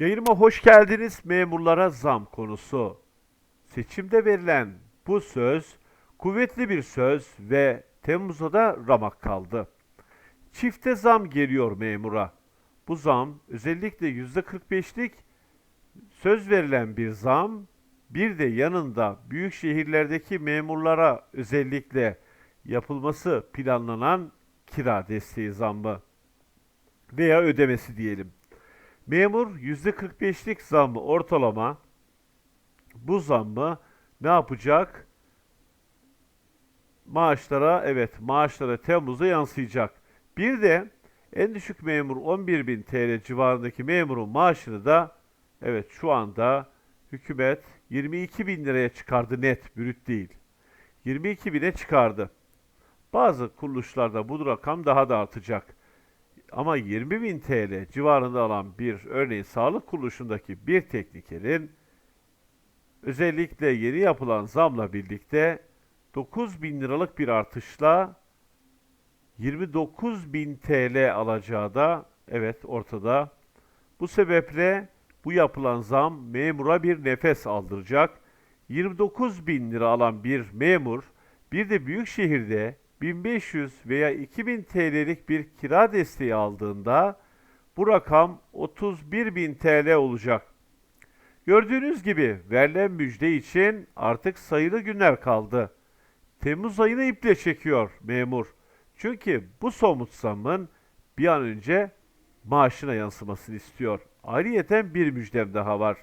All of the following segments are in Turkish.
Yayınıma hoş geldiniz memurlara zam konusu. Seçimde verilen bu söz kuvvetli bir söz ve Temmuz'a da ramak kaldı. Çifte zam geliyor memura. Bu zam özellikle %45'lik söz verilen bir zam, bir de yanında büyük şehirlerdeki memurlara özellikle yapılması planlanan kira desteği zammı veya ödemesi diyelim. Memur %45'lik zammı ortalama bu zammı ne yapacak? Maaşlara evet maaşlara Temmuz'da yansıyacak. Bir de en düşük memur 11.000 TL civarındaki memurun maaşını da evet şu anda hükümet 22.000 liraya çıkardı net brüt değil. 22.000'e çıkardı. Bazı kuruluşlarda bu rakam daha da artacak. Ama 20.000 TL civarında alan bir örneğin sağlık kuruluşundaki bir teknikerin özellikle yeni yapılan zamla birlikte 9.000 liralık bir artışla 29.000 TL alacağı da evet ortada. Bu sebeple bu yapılan zam memura bir nefes aldıracak. 29 bin lira alan bir memur bir de büyük şehirde 1500 veya 2000 TL'lik bir kira desteği aldığında bu rakam 31 bin TL olacak. Gördüğünüz gibi verilen müjde için artık sayılı günler kaldı. Temmuz ayını iple çekiyor memur. Çünkü bu somut zamın bir an önce maaşına yansımasını istiyor. Ayrıyeten bir müjdem daha var.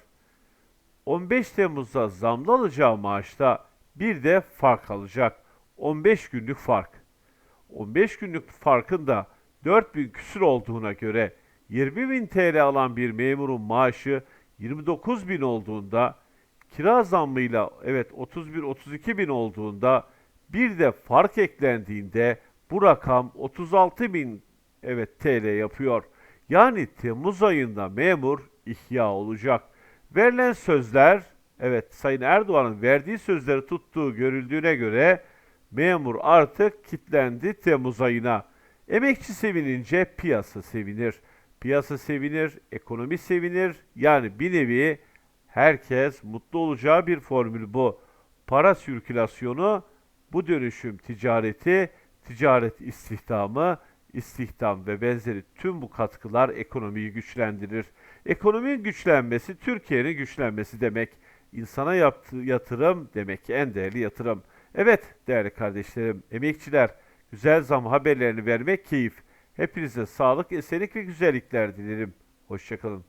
15 Temmuz'da zamlı alacağı maaşta bir de fark alacak. 15 günlük fark. 15 günlük farkın da 4000 küsür olduğuna göre 20.000 TL alan bir memurun maaşı 29.000 olduğunda kira zammıyla evet 31-32 bin olduğunda bir de fark eklendiğinde bu rakam 36 bin evet TL yapıyor. Yani Temmuz ayında memur ihya olacak. Verilen sözler evet Sayın Erdoğan'ın verdiği sözleri tuttuğu görüldüğüne göre memur artık kitlendi Temmuz ayına. Emekçi sevinince piyasa sevinir. Piyasa sevinir, ekonomi sevinir. Yani bir nevi herkes mutlu olacağı bir formül bu. Para sirkülasyonu, bu dönüşüm ticareti, ticaret istihdamı, istihdam ve benzeri tüm bu katkılar ekonomiyi güçlendirir. Ekonominin güçlenmesi Türkiye'nin güçlenmesi demek. İnsana yaptığı yatırım demek ki en değerli yatırım. Evet değerli kardeşlerim, emekçiler, güzel zam haberlerini vermek keyif. Hepinize sağlık, esenlik ve güzellikler dilerim. Hoşçakalın.